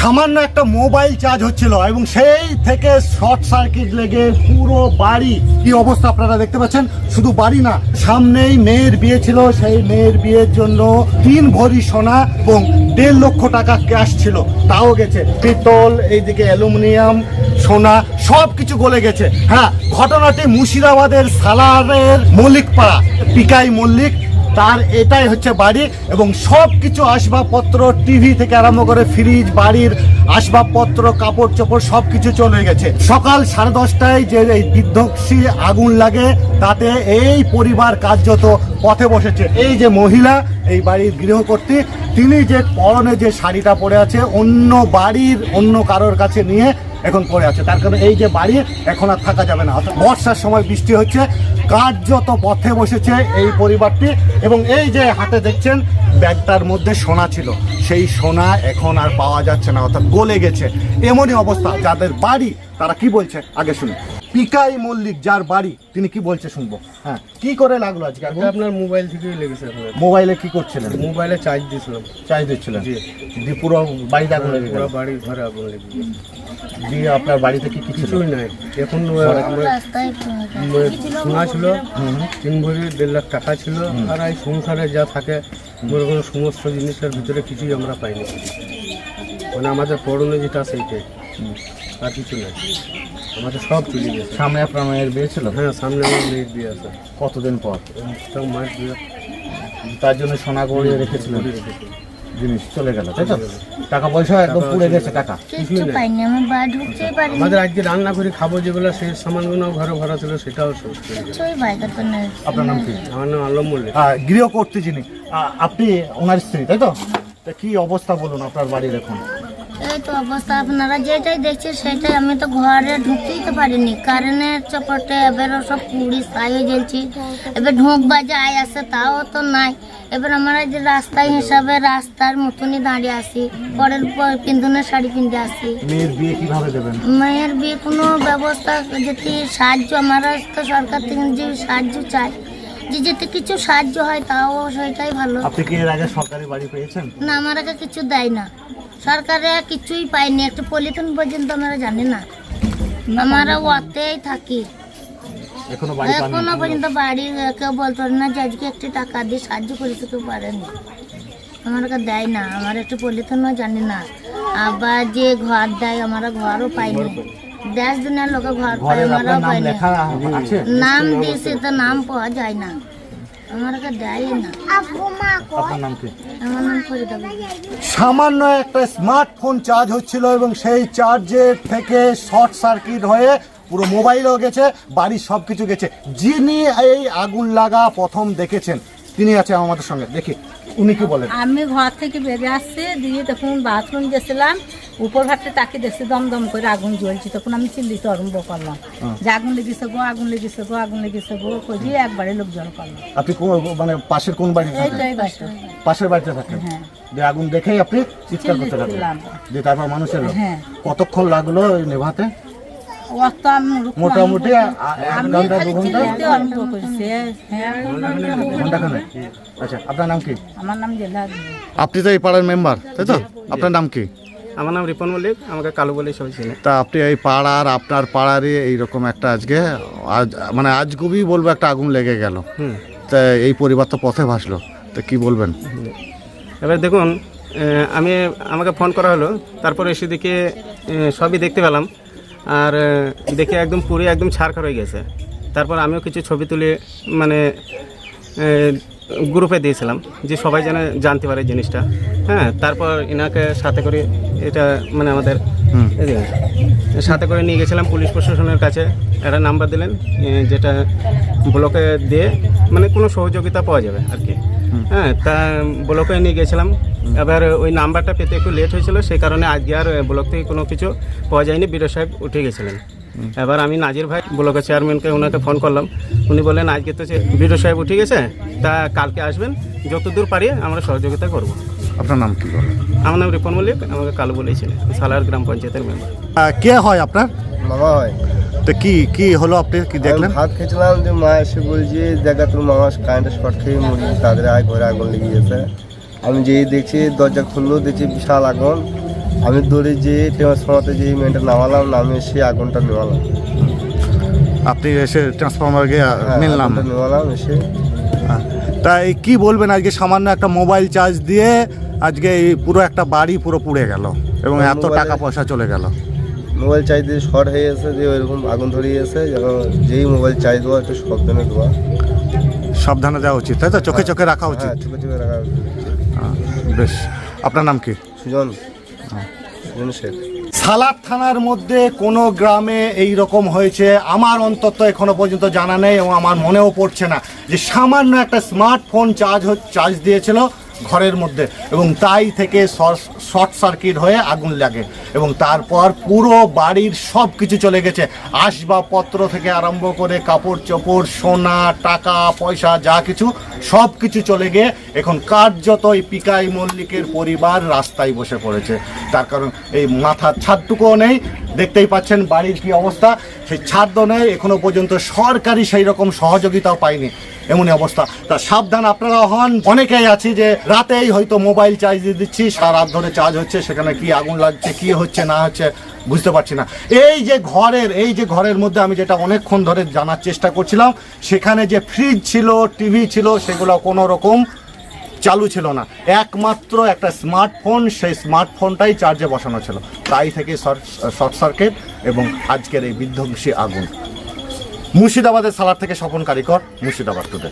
সামান্য একটা mobile charge হচ্ছিল এবং সেই থেকে শর্ট সার্কিট লেগে পুরো বাড়ি কি অবস্থা আপনারা দেখতে পাচ্ছেন? শুধু বাড়ি না, সামনেই মেয়ের বিয়ে ছিল, সেই মেয়ের বিয়ের জন্য তিন ভরি সোনা এবং দেড় লক্ষ টাকা ক্যাশ ছিল। তাও গেছে। পিতল এইদিকে অ্যালুমিনিয়াম, সোনা সব কিছু গলে গেছে। হ্যাঁ ঘটনাটি মুর্শিদাবাদের সালারের মল্লিকপাড়া, পিকাই মল্লিক। তার এটাই হচ্ছে বাড়ি এবং সব কিছু আসবাবপত্র, টিভি থেকে আরম্ভ করে ফ্রিজ, বাড়ির আসবাবপত্র, কাপড় চোপড় সব কিছু চলে গেছে। সকাল সাড়ে দশটায় যে এই বিধ্বংসী আগুন লাগে, তাতে এই পরিবার কার্যত পথে বসেছে। এই যে মহিলা, এই বাড়ির গৃহকর্ত্রী, তিনি যে পরনে যে শাড়িটা পরে আছে, অন্য বাড়ির অন্য কারোর কাছে নিয়ে এখন পড়ে আছে। তার কারণে এই যে বাড়ি এখন আর থাকা যাবে না। বর্ষার সময় বৃষ্টি হচ্ছে কার্যত পথে বসেছে এই পরিবারটি এবং এই যে হাতে দেখছেন ব্যাগটার মধ্যে সোনা ছিল। সেই সোনা এখন আর পাওয়া যাচ্ছে না অর্থাৎ গলে গেছে। এমনই অবস্থা যাদের বাড়ি তারা কি বলছে? আগে শুনি পিকাই মল্লিক যার বাড়ি তিনি কি বলছে শুনব? হ্যাঁ কি করে লাগল আজকে? আপনার মোবাইল থেকেই লেগেছে মোবাইলে কি করছিলেন? মোবাইলে চার্জ দিয়েছিলাম। চার্জ দিচ্ছিলেন? জি। পুরো বাড়িতে আগুন লেগে পুরো বাড়ির ঘরে আগুন লেগে। দিয়ে আপনার বাড়িতে কি কিছু কিছুই নাই। এখন রাস্তায় সোনা ছিল তিন ভরি দেড় লাখ টাকা ছিল আর এই সংসারে যা থাকে ওরকম সমস্ত জিনিসের ভিতরে কিছুই আমরা পাইনি। মানে আমাদের পড়নে যেটা সেইটাই আর কিছু নাই। আমাদের সব চলে গেছে। সামনে আপনার মায়ের বিয়ে ছিল? হ্যাঁ সামনে আমার মেয়ের বিয়ে আছে। কতদিন পর? সব মায়ের বিয়ে তার জন্য সোনা গড়িয়ে রেখেছিলেন? করে রেখেছে। জিনিস চলে গেল তাই তো? টাকা পয়সা একদম পুড়ে গেছে টাকা। কিচ্ছু পাইনি আমি বা ঢুকতেই পারিনি। আমাদের আজকে রান্না করে খাব যেগুলো সেই সামানগুলো ঘরে ভরা ছিল সেটাও গেছে। কিছুই নেই। আপনার নাম কি? আমার নাম আলম মল্লিক। আহ, গৃহকর্ত্রী যিনি আহ, আপনি ওনার স্ত্রী তাই তো? তা কি অবস্থা বলুন আপনার বাড়ির এখন? এই তো অবস্থা। আপনারা যেটাই দেখছেন সেটাই। আমি তো ঘরে ঢুকতেই তো পারিনি। কারেন্টের চপটে এবার সব পুড়ি ছাই জ্বলছি এবার ঢোক বাজে আয় আসে তাও তো নাই। এবার আমরা যে রাস্তায় হিসাবে রাস্তার মতনই দাঁড়িয়ে আসি পরের পর পিন্ধনের শাড়ি কিনতে আসি। মেয়ের বিয়ে কীভাবে দেবেন? মেয়ের বিয়ে কোনো ব্যবস্থা যদি সাহায্য আমরা তো সরকার থেকে যে সাহায্য চাই যে যেতে কিছু সাহায্য হয় তাও সেটাই ভালো। আপনি কি এর আগে সরকারি বাড়ি পেয়েছেন? না আমাকে কিছু দেয় না। সরকারে কিছুই পাইনি একটা পলিথিন পর্যন্ত আমরা জানি না। আমরা ওতেই থাকি। এখনও বাড়ি পর্যন্ত বাড়ি কেউ বলতে পারে না যে আজকে একটু টাকা দিয়ে সাহায্য করেছে কেউ পারেনি। আমাকে দেয় না। আমার একটু পলিথিনও জানি না। আবার যে ঘর দেয় আমরা ঘরও পাইনি। দেশ দুনিয়ার লোকে ঘর পাই আমরাও আপনার নাম দিয়েছে তো নাম পাওয়া যায় না। আমাকে দেয় না। আপনার নাম কি? আমার নাম ফরিদা সামান্য একটা স্মার্টফোন চার্জ হচ্ছিল এবং সেই চার্জের থেকে শর্ট সার্কিট হয়ে পুরো মোবাইলও গেছে বাড়ির সব কিছু গেছে। যিনি এই আগুন লাগা প্রথম দেখেছেন তিনি আছে আমাদের সঙ্গে। দেখি উনি কি বলেন? আমি ঘর থেকে বেরিয়ে আসছি দিয়ে তখন বাথরুম গেছিলাম। উপর ঘাটে তাকে দেখছি দমদম করে আগুন জ্বলছে তখন আমি চিল্লিতে আরম্ভ করলাম। যে আগুন লেগেছে গো আগুন লেগেছে গো আগুন লেগেছে গো কজি একবারে লোকজন করলাম আপনি কোন- মানে পাশের কোন বাড়ি এই তো এই বাসটা পাশের বাড়িতে থাকেন? হ্যাঁ। যে আগুন দেখেই আপনি চিৎকার করতে লাগলেন যে তারপর মানুষের লোক। হ্যাঁ। কতক্ষণ লাগল নেভাতে? মোটামুটি এক ঘণ্টা দু ঘণ্টা? হ্যাঁ। আচ্ছা আপনার নাম কি? আমার নাম জেলা। আপনি তো এই পাড়ার মেম্বার তাই তো? আপনার নাম কি? আমার নাম রিপন মল্লিক আমাকে কালু বলেই সবাই চিনে। তা আপনি এই পাড়ার আপনার পাড়ারই এইরকম একটা আজকে আজ মানে আজ খুবই বলব একটা আগুন লেগে গেল। তা এই পরিবার তো পথে ভাসলো। তা কি বলবেন? এবার দেখুন আমি আমাকে ফোন করা হলো তারপর এসে দেখে সবই দেখতে পেলাম। আর দেখে একদম পুরো একদম ছাড়খার হয়ে গেছে। তারপর আমিও কিছু ছবি তুলে মানে গ্রুপে দিয়েছিলাম যে সবাই যেন জানতে পারে জিনিসটা। হ্যাঁ তারপর এনাকে সাথে করে এটা মানে আমাদের সাথে করে নিয়ে গেছিলাম পুলিশ প্রশাসনের কাছে। একটা নাম্বার দিলেন যেটা ব্লকে দিয়ে মানে কোনো সহযোগিতা পাওয়া যাবে আর কি। হ্যাঁ তা ব্লকে নিয়ে গেছিলাম। এবার ওই নাম্বারটা পেতে একটু লেট হয়েছিল সেই কারণে আজকে আর ব্লক থেকে কোনো কিছু পাওয়া যায়নি। বিরো সাহেব উঠে গেছিলেন। এবার আমি নাজির ভাই ব্লকের চেয়ারম্যানকে ওনাকে ফোন করলাম। উনি বললেন আজকে তো বিরো সাহেব উঠে গেছে তা কালকে আসবেন। যতদূর পারি আমরা সহযোগিতা করব। আপনার নাম কি বলেন? আমার নাম রিপন মল্লিক আমাকে কালো বলেছিলেন সালার গ্রাম পঞ্চায়েতের মেম্বার। কে হয় আপনার? মামা হয়। তো কি কি হলো আপনি কি দেখলেন? ভাত খেয়েছিলাম যে মা এসে বলছে দেখা তোর মামা কারেন্টের শর্ট খেয়ে মরি তাদের আয় ঘরে আগুন লেগে গেছে। আমি যেই দেখছি দরজা খুললো দেখছি বিশাল আগুন। আমি দৌড়ে যেয়ে ট্রান্সফর্মাতে যেয়ে মেনটা নামালাম নামে এসে আগুনটা নেওয়ালাম। আপনি এসে ট্রান্সফরমার গিয়ে হ্যাঁ, নিলাম নেওয়ালাম এসে। তাই কি বলবেন আজকে সামান্য একটা মোবাইল চার্জ দিয়ে আজকে এই পুরো একটা বাড়ি পুরো পুড়ে গেল এবং হ্যাঁ, এত টাকা পয়সা চলে গেল? মোবাইল চার্জ দিয়ে শর্ট হয়ে গেছে দিয়ে ওইরকম আগুন ধরিয়ে গেছে যখন যেই মোবাইল চার্জ দেওয়া একটু সাবধানে দেওয়া। সাবধানে যাওয়া উচিত তাই তো? চোখে চোখে রাখা উচিত। হ্যাঁ চোখে চোখে রাখা উচিত। হ্যাঁ, বেশ। আপনার নাম কি? সুজন। সুজন শেখ। সালাদ থানার মধ্যে কোনো গ্রামে এই রকম হয়েছে। আমার অন্তত এখনও পর্যন্ত জানা নেই এবং আমার মনেও পড়ছে না যে সামান্য একটা স্মার্টফোন চার্জ চার্জ দিয়েছিল। ঘরের মধ্যে এবং তাই থেকে শর্ট সার্কিট হয়ে আগুন লাগে এবং তারপর পুরো বাড়ির সব কিছু চলে গেছে। আসবাবপত্র থেকে আরম্ভ করে কাপড় চোপড় সোনা, টাকা, পয়সা, যা কিছু সব কিছু চলে গিয়ে এখন কার্যত এই পিকাই মল্লিকের পরিবার রাস্তায় বসে পড়েছে। তার কারণ এই মাথার ছাদটুকুও নেই। দেখতেই পাচ্ছেন বাড়ির কি অবস্থা। সেই ছাদও নেই। এখনও পর্যন্ত সরকারি সেই রকম সহযোগিতাও পায়নি। এমনই অবস্থা। তা সাবধান আপনারা হন। অনেকেই আছি যে রাতেই হয়তো মোবাইল চার্জ দিয়ে দিচ্ছি সারা রাত ধরে চার্জ হচ্ছে, সেখানে কি আগুন লাগছে, কি হচ্ছে, না হচ্ছে, বুঝতে পারছি না। এই যে ঘরের, এই যে ঘরের মধ্যে আমি যেটা অনেকক্ষণ ধরে জানার চেষ্টা করছিলাম, সেখানে যে ফ্রিজ ছিল টিভি ছিল, সেগুলো কোনো রকম চালু ছিল না। একমাত্র একটা স্মার্টফোন সেই স্মার্টফোনটাই চার্জে বসানো ছিল। তাই থেকে শর্ট সার্কিট এবং আজকের এই বিধ্বংসী আগুন। মুর্শিদাবাদের সালার থেকে স্বপন কারিকর মুর্শিদাবাদ টুডে